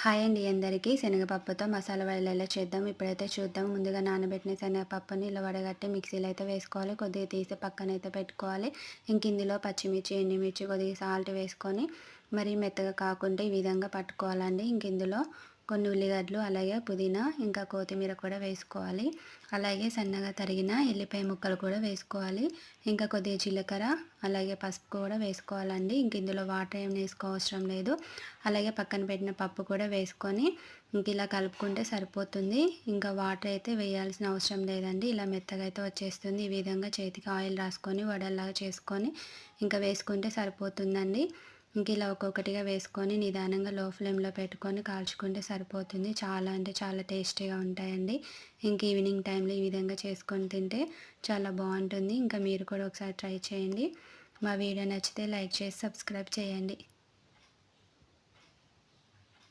Hi అండి అందరికీ. శనగపప్పుతో మసాలా వడలు ఎలా చేద్దాం ఇప్పుడైతే చూద్దాం. ముందుగా నానబెట్టిన శనగపప్పుని ఇలా వడగట్టి మిక్సీలో అయితే వేసుకోవాలి. కొద్దిగా తీసి పక్కన అయితే పెట్టుకోవాలి. ఇంక ఇందులో పచ్చిమిర్చి ఎండిమిర్చి కొద్దిగా సాల్ట్ వేసుకొని మరీ మెత్తగా కాకుండా ఈ విధంగా పట్టుకోవాలండి. ఇంక ఇందులో కొన్ని ఉల్లిగడ్డలు అలాగే పుదీనా ఇంకా కొత్తిమీర కూడా వేసుకోవాలి. అలాగే సన్నగా తరిగిన ఎల్లిపాయ ముక్కలు కూడా వేసుకోవాలి. ఇంకా కొద్దిగా జీలకర్ర అలాగే పసుపు కూడా వేసుకోవాలండి. ఇంక ఇందులో వాటర్ ఏం వేసుకోవసరం లేదు. అలాగే పక్కన పెట్టిన పప్పు కూడా వేసుకొని ఇంక ఇలా కలుపుకుంటే సరిపోతుంది. ఇంకా వాటర్ అయితే వేయాల్సిన అవసరం లేదండి. ఇలా మెత్తగా అయితే వచ్చేస్తుంది. ఈ విధంగా చేతికి ఆయిల్ రాసుకొని వడల్లాగా చేసుకొని ఇంకా వేసుకుంటే సరిపోతుందండి. ఇంక ఇలా ఒక్కొక్కటిగా వేసుకొని నిదానంగా లో ఫ్లేమ్లో పెట్టుకొని కాల్చుకుంటే సరిపోతుంది. చాలా అంటే చాలా టేస్టీగా ఉంటాయండి. ఇంక ఈవినింగ్ టైంలో ఈ విధంగా చేసుకొని తింటే చాలా బాగుంటుంది. ఇంకా మీరు కూడా ఒకసారి ట్రై చేయండి. మా వీడియో నచ్చితే లైక్ చేసి సబ్స్క్రైబ్ చేయండి.